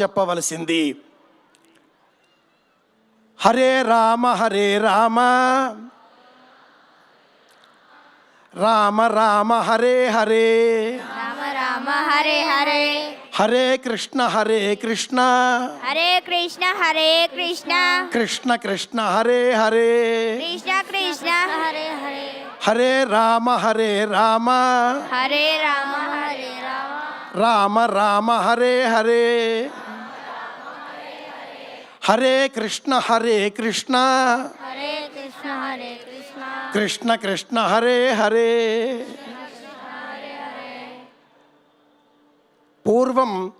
చెప్పవలసింది. హరే రామ హరే రామ. రామ రామ హరే హరే. రామ రామ హరే హరే. హరే కృష్ణ హరే కృష్ణ. హరే కృష్ణ హరే కృష్ణ. కృష్ణ కృష్ణ హరే హరే. కృష్ణ కృష్ణ హరే హరే. హరే రామ హరే రామ. హరే రామ హరే రామ. రామ రామ హరే హరే. హరే కృష్ణ హరే కృష్ణ. కృష్ణ కృష్ణ. హరే హరే. పూర్వం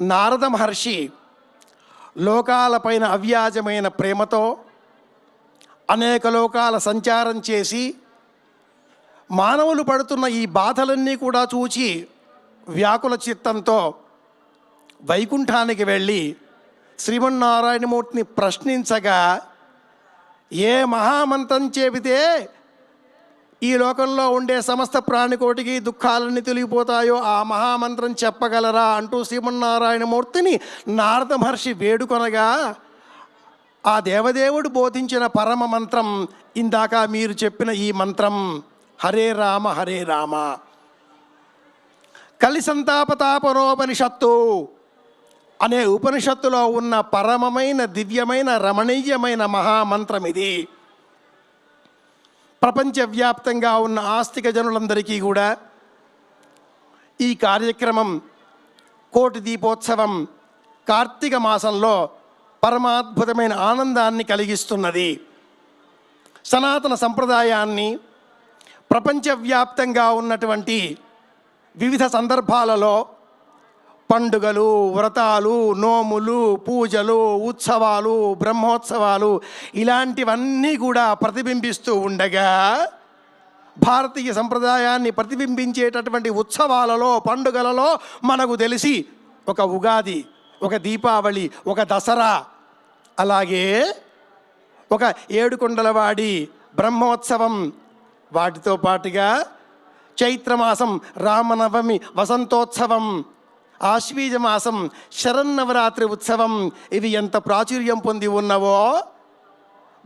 నారద మహర్షి లోకాలపైన అవ్యాజమైన ప్రేమతో అనేక లోకాల సంచారం చేసి మానవులు పడుతున్న ఈ బాధలన్నీ కూడా చూచి వ్యాకుల చిత్తంతో వైకుంఠానికి వెళ్ళి శ్రీమన్నారాయణమూర్తిని ప్రశ్నించగా ఏ మహామంత్రం చెబితే ఈ లోకంలో ఉండే సమస్త ప్రాణికోటికి దుఃఖాలన్నీ తొలిగిపోతాయో ఆ మహామంత్రం చెప్పగలరా? అంటూ శ్రీమన్నారాయణమూర్తిని నారద మహర్షి వేడుకొనగా ఆ దేవదేవుడు బోధించిన పరమ మంత్రం ఇందాక మీరు చెప్పిన ఈ మంత్రం హరే రామ హరే రామ. కలిసంతాపతాపరోపనిషత్తు అనే ఉపనిషత్తులో ఉన్న పరమమైన దివ్యమైన రమణీయమైన మహామంత్రం ఇది. ప్రపంచవ్యాప్తంగా ఉన్న ఆస్తిక జనులందరికీ కూడా ఈ కార్యక్రమం కోటి దీపోత్సవం కార్తీక మాసంలో పరమాద్భుతమైన ఆనందాన్ని కలిగిస్తున్నది. సనాతన సంప్రదాయాన్ని ప్రపంచవ్యాప్తంగా ఉన్నటువంటి వివిధ సందర్భాలలో పండుగలు వ్రతాలు నోములు పూజలు ఉత్సవాలు బ్రహ్మోత్సవాలు ఇలాంటివన్నీ కూడా ప్రతిబింబిస్తూ ఉండగా భారతీయ సంప్రదాయాన్ని ప్రతిబింబించేటటువంటి ఉత్సవాలలో పండుగలలో మనకు తెలిసి ఒక ఉగాది ఒక దీపావళి ఒక దసరా అలాగే ఒక ఏడుకొండలవాడి బ్రహ్మోత్సవం వాటితో పాటుగా చైత్రమాసం రామనవమి వసంతోత్సవం ఆశ్వీజ మాసం శరన్నవరాత్రి ఉత్సవం. ఇది ఎంత ప్రాచుర్యం పొంది ఉన్నవో?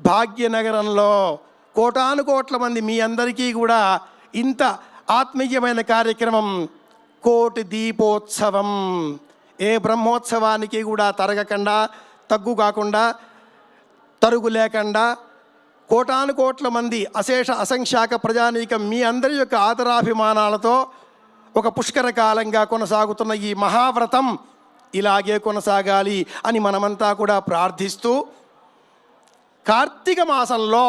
భాగ్యనగరంలో కోటాను కోట్ల మంది మీ అందరికీ కూడా ఇంత ఆత్మీయమైన కార్యక్రమం. కోటి దీపోత్సవం. ఏ బ్రహ్మోత్సవానికి కూడా తరగకుండా తగ్గు కాకుండా తరుగు లేకుండా కోటాను కోట్ల మంది అశేష అసంఖ్యాక ప్రజానీకం మీ అందరి యొక్క ఆదరాభిమానాలతో ఒక పుష్కర కాలంగా కొనసాగుతున్న ఈ మహావ్రతం ఇలాగే కొనసాగాలి అని మనమంతా కూడా ప్రార్థిస్తూ కార్తీక మాసంలో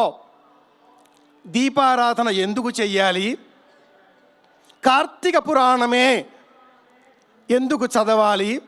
దీపారాధన ఎందుకు చెయ్యాలి? కార్తీక పురాణమే ఎందుకు చదవాలి?